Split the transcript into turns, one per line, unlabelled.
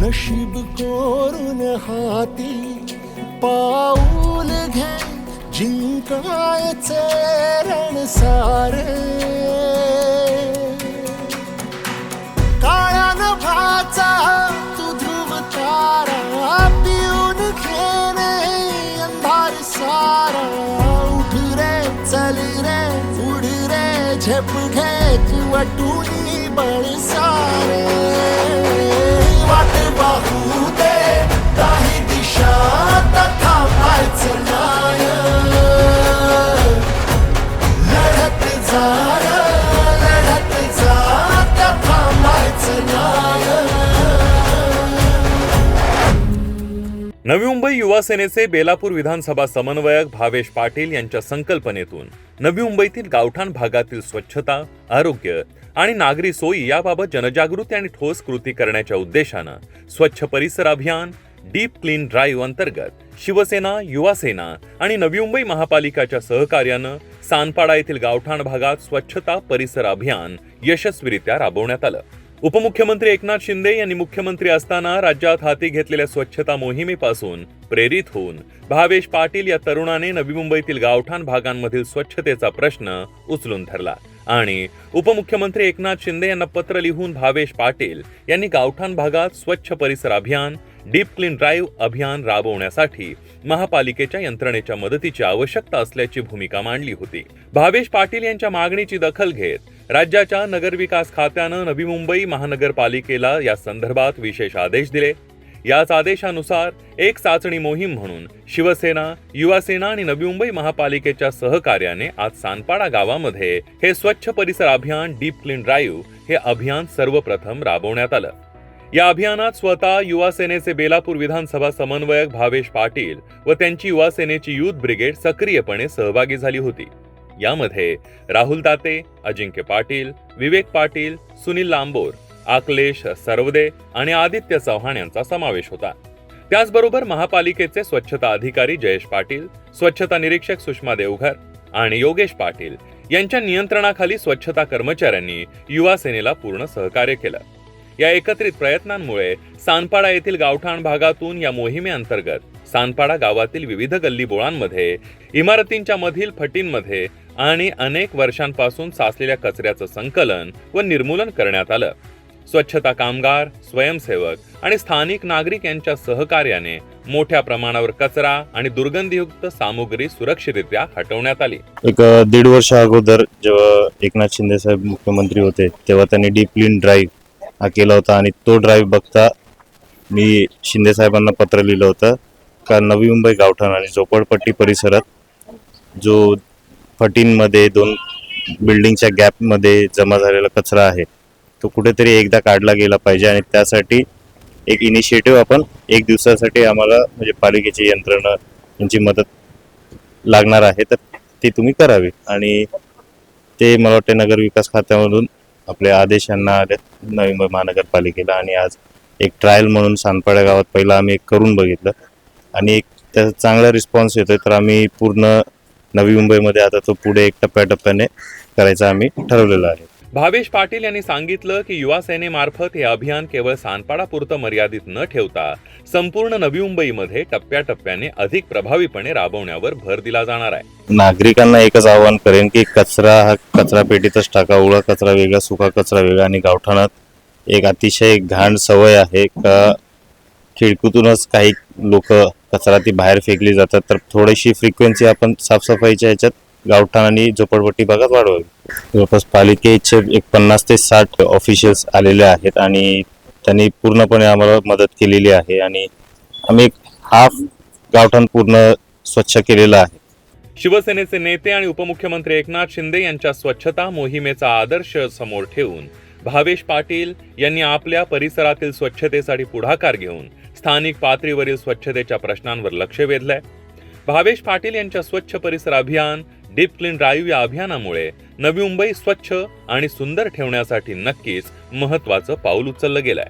नशीब कोरून हाती पाऊल घे जिंकायचे रण सारे. काळ्या नभाचा तू ध्रुव तारा पिऊन घेणे अंधार सारा. उठ रे चल रे उड रे झेप घे तू बळसा.
नवी मुंबई युवा सेनेचे बेलापूर विधानसभा समन्वयक भावेश पाटील यांच्या संकल्पनेतून नवी मुंबईतील गावठाण भागातील स्वच्छता आरोग्य आणि नागरी सोयी याबाबत जनजागृती आणि ठोस कृती करण्याच्या उद्देशानं स्वच्छ परिसर अभियान डीप क्लीन ड्राईव्ह अंतर्गत शिवसेना युवा सेना आणि नवी मुंबई महापालिकाच्या सहकार्यानं सानपाडा येथील गावठाण भागात स्वच्छता परिसर अभियान यशस्वीरित्या राबवण्यात आलं. उपमुख्यमंत्री एकनाथ शिंदे यांनी मुख्यमंत्री असताना राज्यात हाती घेतलेल्या स्वच्छता मोहिमेपासून प्रेरित होऊन भावेश पाटील या तरुणाने नवी मुंबईतील गावठाण भागांमधील स्वच्छतेचा प्रश्न उचलून धरला. आणि उपमुख्यमंत्री एकनाथ शिंदे यांना पत्र लिहून भावेश पाटील यांनी गावठाण भागात स्वच्छ परिसर अभियान डीप क्लीन ड्राईव्ह अभियान राबवण्यासाठी महापालिकेच्या यंत्रणेच्या मदतीची आवश्यकता असल्याची भूमिका मांडली होती. भावेश पाटील यांच्या मागणीची दखल घेत राज्याच्या नगरविकास खात्यानं नवी मुंबई महानगरपालिकेला या संदर्भात विशेष आदेश दिले. याच आदेशानुसार एक चाचणी मोहीम म्हणून शिवसेना युवासेना आणि नवी मुंबई महापालिकेच्या सहकार्याने आज सानपाडा गावामध्ये हे स्वच्छ परिसर अभियान डीप क्लीन ड्राईव्ह हे अभियान सर्वप्रथम राबवण्यात आलं. या अभियानात स्वतः युवासेनेचे बेलापूर विधानसभा समन्वयक भावेश पाटील व त्यांची युवासेनेची युथ ब्रिगेड सक्रियपणे सहभागी झाली होती. यामध्ये राहुल दाते अजिंक्य पाटील विवेक पाटील सुनील लांबोर आकलेश सरवदे आणि आदित्य चव्हाण यांचा समावेश होता. त्याचबरोबर महापालिकेचे स्वच्छता अधिकारी जयेश पाटील स्वच्छता निरीक्षक सुषमा देवघर आणि योगेश पाटील यांच्या नियंत्रणाखाली स्वच्छता कर्मचाऱ्यांनी युवा सेनेला पूर्ण सहकार्य केलं. या एकत्रित प्रयत्नांमुळे सानपाडा येथील गावठाण भागातून या मोहिमेअंतर्गत सानपाडा गावातील विविध गल्लीबोळांमध्ये इमारतींच्या मधील फटींमध्ये आणि अनेक वर्षांपासून साचलेल्या कचऱ्याचं संकलन व निर्मूलन करण्यात आलं. स्वच्छता कामगार स्वयंसेवक आणि स्थानिक नागरिक यांच्या सहकार्याने मोठ्या प्रमाणावर कचरा आणि दुर्गंधीयुक्त सामुग्री सुरक्षितरित्या हटवण्यात आली.
एक दीड वर्ष अगोदर जेव्हा एकनाथ शिंदे साहेब मुख्यमंत्री होते तेव्हा त्यांनी डीप क्लीन ड्राईव्ह हा केला होता आणि तो ड्राईव्ह बघता मी शिंदे साहेबांना पत्र लिहिलं होतं. का नवी मुंबई गावठाण आणि झोपडपट्टी परिसरात जो फटींमध्ये दोन बिल्डिंगच्या गॅपमध्ये जमा झालेला कचरा आहे तो कुठेतरी एकदा काढला गेला पाहिजे आणि त्यासाठी एक इनिशिएटिव्ह आपण एक दिवसासाठी आम्हाला म्हणजे पालिकेची यंत्रणा यांची मदत लागणार आहे तर ती तुम्ही करावी. आणि ते मला वाटते नगर विकास खात्यामधून आपले आदेश यांना आले नवी मुंबई महानगरपालिकेला. आणि आज एक ट्रायल म्हणून सानपाड्या गावात पहिला आम्ही एक करून बघितलं. आणि एक त्याचा चांगला रिस्पॉन्स येतोय. तर आम्ही पूर्ण नवी मुंबईमध्ये आता तो पुढे एक टप्प्याटप्प्याने करायचा आम्ही ठरवलेलं आहे.
भावेश पाटील यांनी सांगितलं की युवा सेनेमार्फत हे अभियान केवळ सानपाडापुरतं मर्यादित न ठेवता संपूर्ण नवी मुंबईमध्ये टप्प्याटप्प्याने अधिक प्रभावीपणे राबवण्यावर भर दिला जाणार आहे.
नागरिकांना एकच आवाहन करेन की कचरा हा कचरा पेटीतच टाका. ओला कचरा वेगळा सुका कचरा वेगळा आणि गावठाणात एक अतिशय घाण सवय आहे का? खिडकीतूनच काही लोक कचरा ती बाहेर फेकली जातात. तर थोडीशी फ्रिक्वेन्सी आपण साफसफाईच्या ह्याच्यात गावठाण आणि झोपडपट्टी भागात वाढवावी. जवळपास पालिकेचे एक पन्नास ते साठ ऑफिशियल्स आलेले आहेत आणि त्यांनी पूर्णपणे आम्हाला मदत केलेली आहे आणि आम्ही हाफ गावठाण पूर्ण स्वच्छ केलेलं आहे.
शिवसेनेचे नेते आणि उपमुख्यमंत्री एकनाथ शिंदे यांच्या स्वच्छता मोहिमेचा आदर्श समोर ठेवून भावेश पाटील यांनी आपल्या परिसरातील स्वच्छतेसाठी पुढाकार घेऊन स्थानिक पातळीवरील स्वच्छतेच्या प्रश्नांवर लक्ष वेधलंय. भावेश पाटील यांच्या स्वच्छ परिसर अभियान डीप क्लीन ड्राईव्ह या अभियानामुळे नवी मुंबई स्वच्छ आणि सुंदर ठेवण्यासाठी नक्कीच महत्वाचं पाऊल उचललं गेलंय.